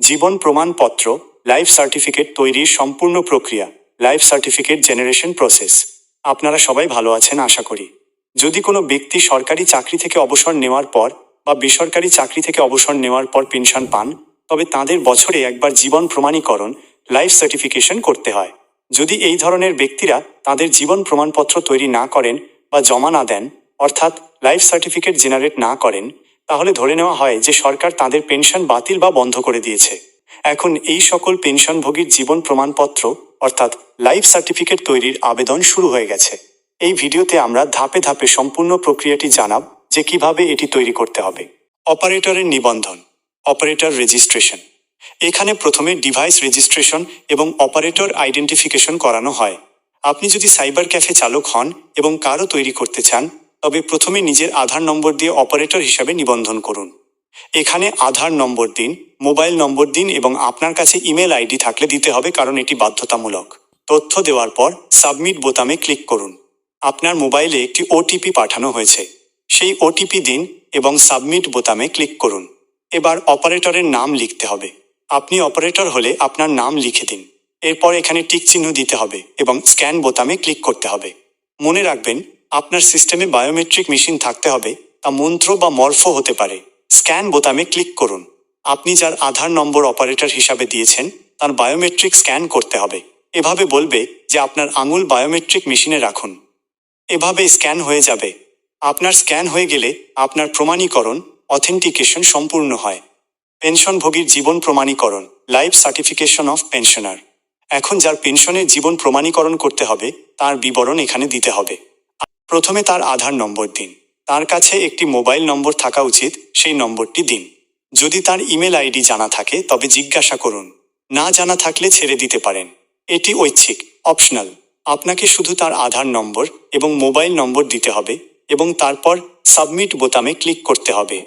জীবন প্রমাণপত্র life certificate তৈরির সম্পূর্ণ প্রক্রিয়া লাইফ সার্টিফিকেট জেনারেশন প্রসেস আপনারা সবাই ভালো আছেন, আশা করি। যদি কোনো ব্যক্তি সরকারি চাকরি থেকে অবসর নেওয়ার পর বা বেসরকারি চাকরি থেকে অবসর নেওয়ার পর পেনশন পান, তবে তাদের বছরে একবার জীবন প্রমাণীকরণ লাইফ সার্টিফিকেশন করতে হয়। যদি এই ধরনের ব্যক্তিরা তাদের জীবন প্রমাণপত্র তৈরি না করেন বা জমা না দেন, অর্থাৎ লাইফ সার্টিফিকেট জেনারেট না করেন তাহলে ধরে নেওয়া হয় যে সরকার তাদের পেনশন বাতিল বা বন্ধ করে দিয়েছে। এখন এই সকল পেনশনভোগীর জীবন প্রমাণপত্র, অর্থাৎ লাইফ সার্টিফিকেট তৈরির আবেদন শুরু হয়ে গেছে। এই ভিডিওতে আমরা ধাপে ধাপে সম্পূর্ণ প্রক্রিয়াটি জানাব যে কীভাবে এটি তৈরি করতে হবে। অপারেটরের নিবন্ধন, অপারেটর রেজিস্ট্রেশন। এখানে প্রথমে ডিভাইস রেজিস্ট্রেশন এবং অপারেটর আইডেন্টিফিকেশন করানো হয়। আপনি যদি সাইবার ক্যাফে চালক হন এবং কারও তৈরি করতে চান তবে প্রথমে নিজের আধার নম্বর দিয়ে অপারেটর হিসাবে নিবন্ধন করুন। এখানে আধার নম্বর দিন, মোবাইল নম্বর দিন এবং আপনার কাছে ইমেল আইডি থাকলে দিতে হবে কারণ এটি বাধ্যতামূলক। তথ্য দেওয়ার পর সাবমিট বোতামে ক্লিক করুন। আপনার মোবাইলে একটি ওটিপি পাঠানো হয়েছে। সেই ওটিপি দিন এবং সাবমিট বোতামে ক্লিক করুন। এবার অপারেটরের নাম লিখতে হবে। আপনি অপারেটর হলে আপনার নাম লিখে দিন। এরপর এখানে টিক চিহ্ন দিতে হবে এবং স্ক্যান বোতামে ক্লিক করতে হবে। মনে রাখবেন আপনার সিস্টেমে বায়োমেট্রিক মেশিন থাকতে হবে, তা মন্ত্র বা মর্ফ হতে পারে। স্ক্যান বোতামে ক্লিক করুন। আপনি যার আধার নম্বর অপারেটর হিসাবে দিয়েছেন, তার বায়োমেট্রিক স্ক্যান করতে হবে। এভাবে বলবে যে আপনার আঙুল বায়োমেট্রিক মেশিনে রাখুন। এভাবে স্ক্যান হয়ে যাবে। আপনার স্ক্যান হয়ে গেলে আপনার প্রমাণীকরণ, অথেন্টিকেশন সম্পূর্ণ হয়। পেনশনভোগীর জীবন প্রমাণীকরণ, লাইফ সার্টিফিকেশন অফ পেনশনার। এখন যার পেনশনের জীবন প্রমাণীকরণ করতে হবে, তার বিবরণ এখানে দিতে হবে। প্রথমে তার আধার নম্বর দিন। তার কাছে একটি মোবাইল নম্বর থাকা উচিত, সেই নম্বরটি দিন। যদি তার ইমেল আইডি জানা থাকে, তবে জিজ্ঞাসা করুন। না জানা থাকলে ছেড়ে দিতে পারেন। এটি ঐচ্ছিক, অপশনাল। আপনাকে শুধু তার আধার নম্বর এবং মোবাইল নম্বর দিতে হবে এবং তারপর সাবমিট বোতামে ক্লিক করতে হবে।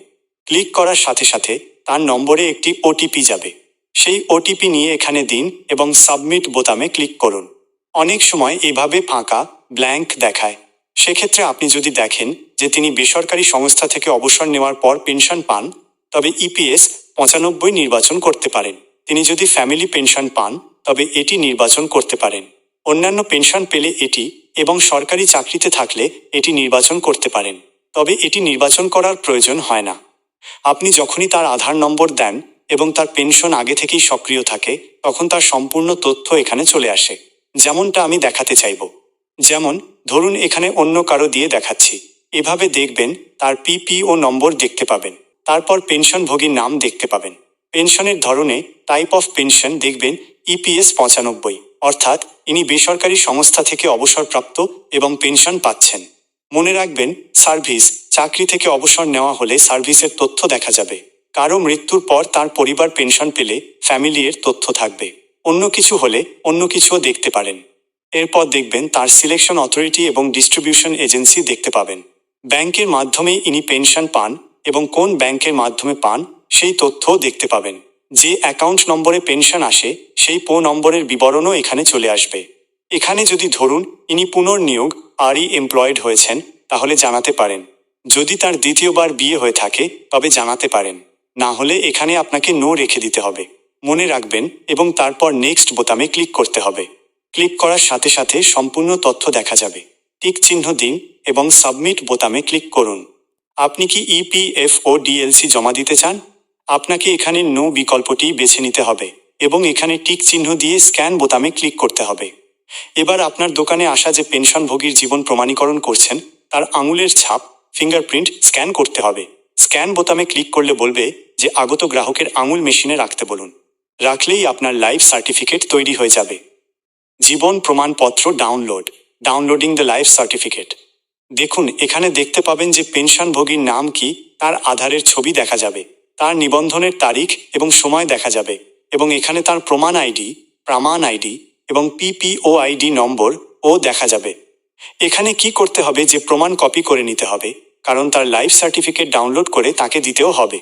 ক্লিক করার সাথে সাথে তার নম্বরে একটি ওটিপি যাবে। সেই ওটিপি নিয়ে এখানে দিন এবং সাবমিট বোতামে ক্লিক করুন। অনেক সময় এভাবে ফাঁকা, ব্ল্যাঙ্ক দেখায়। সেক্ষেত্রে আপনি যদি দেখেন যে তিনি বেসরকারি সংস্থা থেকে অবসর নেওয়ার পর পেনশন পান, তবে ইপিএস পঁচানব্বই নির্বাচন করতে পারেন। তিনি যদি ফ্যামিলি পেনশন পান, তবে এটি নির্বাচন করতে পারেন। অন্যান্য পেনশন পেলে এটি এবং সরকারি চাকরিতে থাকলে এটি নির্বাচন করতে পারেন। তবে এটি নির্বাচন করার প্রয়োজন হয় না। আপনি যখনই তার আধার নম্বর দেন এবং তার পেনশন আগে থেকেই সক্রিয় থাকে, তখন তার সম্পূর্ণ তথ্য এখানে চলে আসে। যেমনটা আমি দেখাতে চাইব। যেমন, ধরুন এখানে অন্য কারও দিয়ে দেখাচ্ছি। এভাবে দেখবেন, তার পিপিও নম্বর দেখতে পাবেন। তারপর পেনশনভোগীর নাম দেখতে পাবেন। পেনশনের ধরনে টাইপ অফ পেনশন দেখবেন ইপিএস পঁচানব্বই। অর্থাৎ ইনি বেসরকারি সংস্থা থেকে অবসরপ্রাপ্ত এবং পেনশন পাচ্ছেন। মনে রাখবেন, সার্ভিস, চাকরি থেকে অবসর নেওয়া হলে সার্ভিসের তথ্য দেখা যাবে। কারও মৃত্যুর পর তার পরিবার পেনশন পেলে ফ্যামিলির তথ্য থাকবে। অন্য কিছু হলে অন্য কিছুও দেখতে পারেন। এরপর দেখবেন তার সিলেকশন অথরিটি এবং ডিস্ট্রিবিউশন এজেন্সি দেখতে পাবেন। ব্যাংকের মাধ্যমে ইনি পেনশন পান এবং কোন ব্যাংকের মাধ্যমে পান, সেই তথ্যও দেখতে পাবেন। যে অ্যাকাউন্ট নম্বরে পেনশন আসে, সেই পো নম্বরের বিবরণও এখানে চলে আসবে। এখানে যদি ধরুন, ইনি পুনর্নিয়োগ, আরই এমপ্লয়েড হয়েছেন, তাহলে জানাতে পারেন। যদি তার দ্বিতীয়বার বিয়ে হয়ে থাকে, তবে জানাতে পারেন। না হলে এখানে আপনাকে নো রেখে দিতে হবে। মনে রাখবেন এবং তারপর নেক্সট বোতামে ক্লিক করতে হবে। ক্লিক করার সাথে সাথে সম্পূর্ণ তথ্য দেখা যাবে। টিক চিহ্ন দিন এবং সাবমিট বোতামে ক্লিক করুন। আপনি কি ইপিএফও ডিএলসি জমা দিতে চান? আপনাকে এখানে নো বিকল্পটি বেছে নিতে হবে এবং এখানে টিক চিহ্ন দিয়ে স্ক্যান বোতামে ক্লিক করতে হবে। এবার আপনার দোকানে আসা যে পেনশনভোগীর জীবন প্রমাণীকরণ করছেন, তার আঙুলের ছাপ, ফিঙ্গারপ্রিন্ট স্ক্যান করতে হবে। স্ক্যান বোতামে ক্লিক করলে বলবে যে আগত গ্রাহকের আঙুল মেশিনে রাখতে বলুন। রাখলেই আপনার লাইফ সার্টিফিকেট তৈরি হয়ে যাবে। জীবন প্রমাণপত্র download downloading the life certificate দেখুন, এখানে দেখতে পাবেন যে পেনশনভোগীর নাম কি, তার আধারের ছবি দেখা যাবে, তার নিবন্ধনের তারিখ এবং সময় দেখা যাবে, এবং এখানে তার প্রমাণ আইডি, প্রামাণ আইডি এবং পিপিও আইডি নম্বর ও দেখা যাবে। এখানে কি করতে হবে যে প্রমাণ কপি করে নিতে হবে, কারণ তার লাইফ সার্টিফিকেট ডাউনলোড করে তাকে দিতেও হবে।